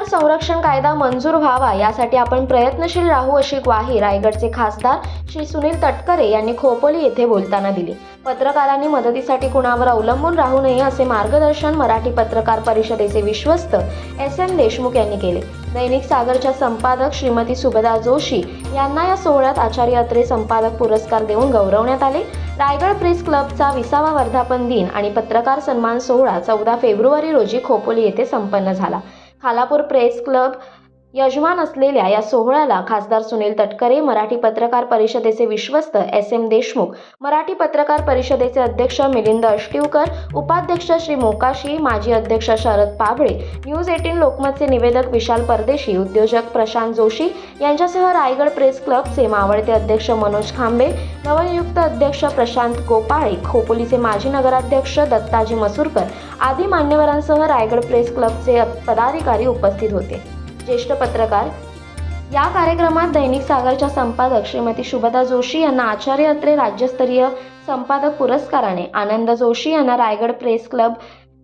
पत्रकार संरक्षण कायदा मंजूर व्हावा यासाठी आपण प्रयत्नशील राहू अशी ग्वाही रायगडचे खासदार श्री सुनील तटकरे यांनी खोपोली येथे बोलताना दिली. पत्रकारांनी मदतीसाठी कुणावर अवलंबून राहू नये असे मार्गदर्शन मराठी पत्रकार परिषदेचे विश्वस्त एस एम देशमुख यांनी केले. दैनिक सागरच्या संपादक श्रीमती सुभदा जोशी यांना या सोहळ्यात आचार्य अत्रे संपादक पुरस्कार देऊन गौरवण्यात आले. रायगड प्रेस क्लबचा विसावा वर्धापन दिन आणि पत्रकार सन्मान सोहळा चौदा फेब्रुवारी रोजी खोपोली येथे संपन्न झाला. खालापूर प्रेस क्लब यजमान असलेल्या या सोहळ्याला खासदार सुनील तटकरे मराठी पत्रकार परिषदेचे विश्वस्त एस एम देशमुख मराठी पत्रकार परिषदेचे अध्यक्ष मिलिंद अष्टिवकर उपाध्यक्ष श्री मोकाशी माजी अध्यक्ष शरद पाबळे न्यूज एटीन लोकमतचे निवेदक विशाल परदेशी उद्योजक प्रशांत जोशी यांच्यासह रायगड प्रेस क्लबचे मावळते अध्यक्ष मनोज खांबे नवनियुक्त अध्यक्ष प्रशांत गोपाळे खोपोलीचे माजी नगराध्यक्ष दत्ताजी मसूरकर आदी मान्यवरांसह रायगड प्रेस क्लबचे पदाधिकारी उपस्थित होते. ज्येष्ठ पत्रकार. या कार्यक्रमात दैनिक सागरच्या संपादक श्रीमती शुभदा जोशी यांना आचार्य अत्रे राज्यस्तरीय संपादक पुरस्काराने आनंद जोशी यांना रायगड प्रेस क्लब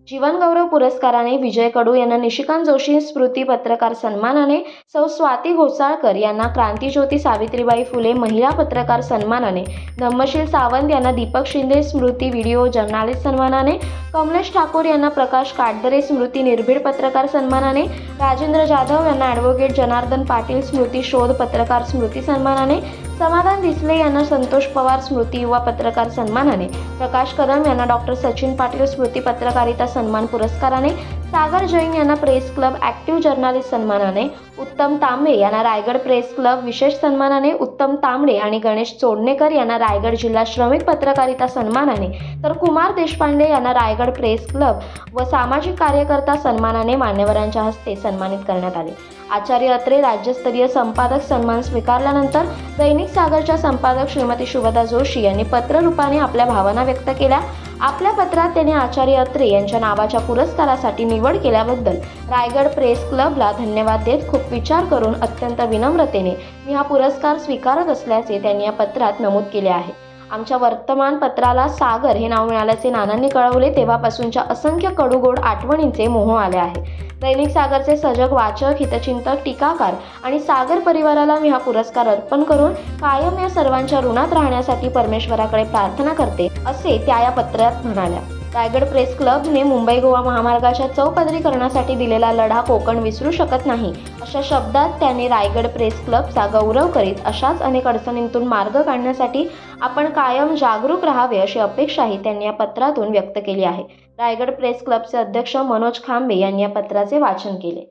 जीवनगौरव पुरस्काराने विजय कडू यांना निशिकांत जोशी स्मृती पत्रकार सन्मानाने सौ स्वाती घोसाळकर यांना क्रांतीज्योती सावित्रीबाई फुले महिला पत्रकार सन्मानाने धम्मशील सावंत यांना दीपक शिंदे स्मृती व्हिडिओ जर्नालिस्ट सन्मानाने कमलेश ठाकूर यांना प्रकाश काटदरे स्मृती निर्भीड पत्रकार सन्मानाने राजेंद्र जाधव यांना ॲडव्होकेट जनार्दन पाटील स्मृती शोध पत्रकार स्मृती सन्मानाने समाधान दिसले यांना संतोष पवार स्मृती युवा पत्रकार सन्मानाने. प्रकाश कदम यांना डॉक्टर सचिन पाटील स्मृती पत्रकारिता सन्मान पुरस्काराने सागर जैन यांना प्रेस क्लब ॲक्टिव्ह जर्नालिस्ट सन्मानाने उत्तम तांबे यांना रायगड प्रेस क्लब विशेष सन्मानाने उत्तम तांबडे आणि गणेश चोडणेकर यांना रायगड जिल्हा श्रमिक पत्रकारिता सन्मानाने तर कुमार देशपांडे यांना रायगड प्रेस क्लब व सामाजिक कार्यकर्ता सन्मानाने मान्यवरांच्या हस्ते सन्मानित करण्यात आले. आचार्य अत्रे राज्यस्तरीय संपादक सन्मान स्वीकारल्यानंतर दैनिक सागरच्या संपादक श्रीमती शुभदा जोशी यांनी पत्ररूपाने आपल्या भावना व्यक्त केल्या. आपल्या पत्रात त्याने आचार्य अत्रे यांच्या नावाच्या पुरस्कारासाठी निवड केल्याबद्दल रायगड प्रेस क्लबला धन्यवाद देत खूप विचार करून अत्यंत विनम्रतेने मी हा पुरस्कार स्वीकारत असल्याचे त्यांनी या पत्रात नमूद केले आहे. आमच्या वर्तमानपत्राला सागर हे नाव मिळाल्याचे नानांनी कळवले तेव्हापासूनच्या असंख्य कडूगोड आठवणींचे मोह आले आहे. दैनिक सागरचे सजग वाचक हितचिंतक टीकाकार आणि सागर परिवाराला मी हा पुरस्कार अर्पण करून कायम या सर्वांच्या ऋणात राहण्यासाठी परमेश्वराकडे प्रार्थना करते असे त्या या पत्रात म्हणाल्या. रायगड प्रेस क्लबने मुंबई गोवा महामार्गाच्या चौपदरीकरणासाठी दिलेला लढा कोकण विसरू शकत नाही. अशा शब्दात त्याने रायगड प्रेस क्लबचा गौरव करीत अशाच अनेक अडचणींतून मार्ग काढण्यासाठी आपण कायम जागरूक राहावे अशी अपेक्षाही त्यांनी या पत्रातून व्यक्त केली आहे. रायगड प्रेस क्लबचे अध्यक्ष मनोज खांबे यांनी या पत्राचे वाचन केले.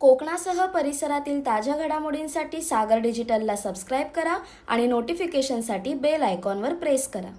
कोकणासह परिसरातील ताज्या घडामोडींसाठी सागर डिजिटलला सबस्क्राईब करा आणि नोटिफिकेशनसाठी बेल आयकॉनवर प्रेस करा.